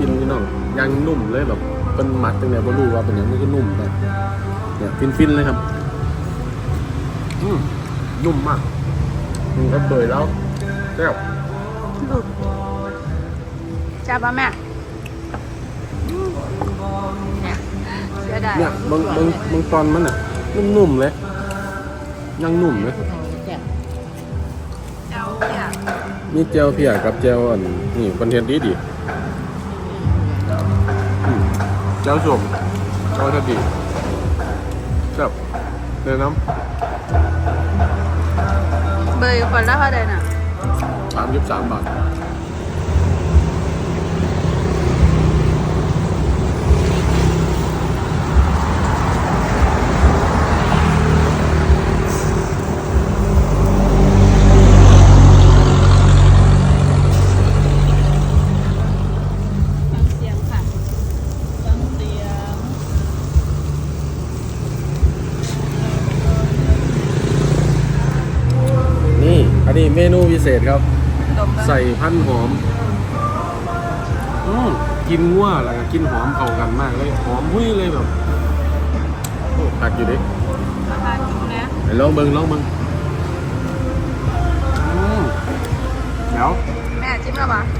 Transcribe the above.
งัวปินพี่น้องยังนุ่มเลยแบบเป็นหมักตั้งแต่บ่รู้ว่าเป็นหยังมันก็นุ่มแต่เนี่ยฟินๆเลยครับอืมนุ่มมากมันก็เปื่อยแล้วแซ่บดูจ้าป่ะแม่เนี่ยเสียดายเนี่ยบางบางบางตอนมันอะ นุ่มๆเลยยังนุ่มเลยเจ้าเนี่ยมีเจลเพียกับเจลอันนี่คอนเทนต์ดีดีอืมเจลส้มเจลจะดีแซ่บเนื้อน้เบอร์อยู่คนละเท่าใดน่ะำสามสิบสามบาท ฟังเสียงค่ะฟังเสียง นี่อันนี้เมนูพิเศษครับดมเบิ่งใส่พันหอมอืมกินงัวแล้วก็กินหอมเข้ากันมากเลย หอมหุ้ยเลยแบบโอ้ตักอยู่ดิราคาจุนะไปลองเบิงลองเบิงอืมเดี๋ยวแม่จิ้มแล้วปะอ